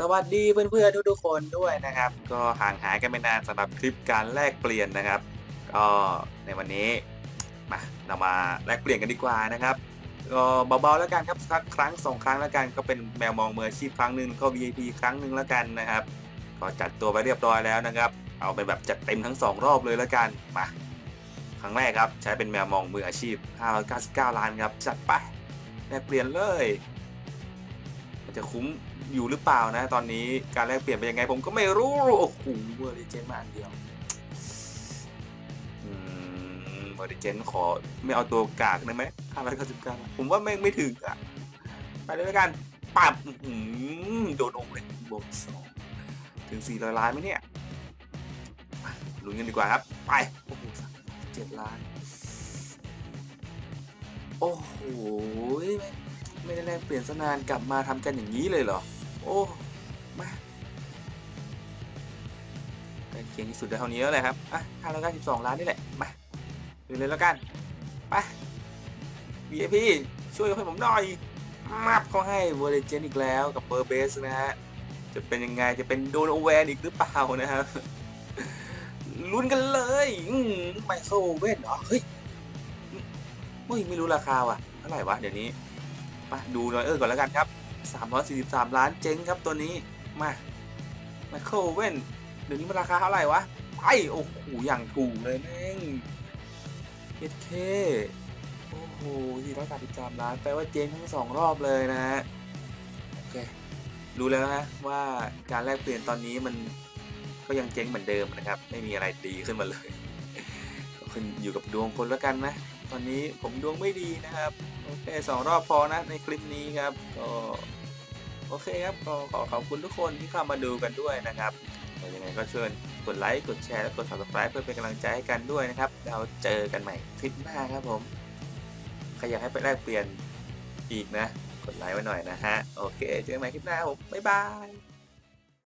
สวัสดีเพื่อนๆทุกๆคนด้วยนะครับ ก็ห่างหายกันไปนานสำหรับคลิปการแลกเปลี่ยนนะครับ ก็ในวันนี้มาเรามาแลกเปลี่ยนกันดีกว่านะครับก็เบาๆแล้วกันครับสักครั้งสองครั้งแล้วกันก็เป็นแมวมองมืออาชีพครั้งหนึ่งก็ VIP ครั้งหนึ่งแล้วกันนะครับ ก็จัดตัวไปเรียบร้อยแล้วนะครับ เอาเป็นแบบจัดเต็มทั้งสองรอบเลยแล้วกันมาครั้งแรกครับใช้เป็นแมวมองมืออาชีพ 599 ล้านครับจัดไปแลกเปลี่ยนเลย จะคุ้มอยู่หรือเปล่านะ ตอนนี้การแลกเปลี่ยนเป็นยังไงผมก็ไม่รู้ โอ้โหเวอร์ดิเจนมาอันเดียวเวอร์ดิเจนขอไม่เอาตัวกากได้ไหมห้าร้อยเก้าสิบเก้าผมว่าไม่ไม่ถึงอะ ไปเลยแล้วกันปับโดนองเลยบวกสองถึงสี่ร้อยล้านไหมเนี่ยลุ้นกันดีกว่าครับ ไป โอ้โหสามเจ็ดล้าน โอ้โห ไม่ได้แลกเปลี่ยนสนานกลับมาทำกันอย่างนี้เลยเหรอ โอ้มาใกล้เคียงที่สุดเท่านี้แล้วเลยครับ อะห้าร้อยเก้าสิบสองล้านนี่แหละ มาดูเลยแล้วกัน ไป VIP ช่วยให้ผมหน่อยมับเขาให้เวอร์เจนอีกแล้วกับเบอร์เบสนะฮะ จะเป็นยังไง จะเป็นโดนโอแวนอีกหรือเปล่านะครับลุ้นกันเลยไมเคิลเวนเหรอเฮ้ยเฮ้ย ไม่รู้ราคาว่ะ เท่าไหร่วะ เดี๋ยวนี้ มาดูหน่อยเออก่อนแล้วกันครับ 343 ล้านเจ๊งครับตัวนี้มาไมเคิลเว่นเดี๋ยวนี้มันราคาเท่าไหร่วะไปโอ้โหอย่างถูกเลยแม่งเอเคโอ้โห433ล้านแปลว่าเจ๊งทั้งสองรอบเลยนะฮะโอเครู้แล้วนะว่าการแลกเปลี่ยนตอนนี้มันก็ยังเจ๊งเหมือนเดิมนะครับ ไม่มีอะไรดีขึ้นมาเลยขึ้นอยู่กับดวงคนแล้วกันนะ ตอนนี้ผมดวงไม่ดีนะครับ โอเคสองรอบพอนะในคลิปนี้ครับก็โอเคครับก็ขอขอบคุณทุกคนที่เข้ามาดูกันด้วยนะครับยังไงก็เชิญกดไลค์กดแชร์และกด subscribe เพื่อเป็นกำลังใจให้กันด้วยนะครับ เราเจอกันใหม่คลิปหน้าครับผมใครอยากให้ไปแลกเปลี่ยนอีกนะ กดไลค์ไว้หน่อยนะฮะ โอเค เจอกันใหม่คลิปหน้าครับผมบ๊ายบาย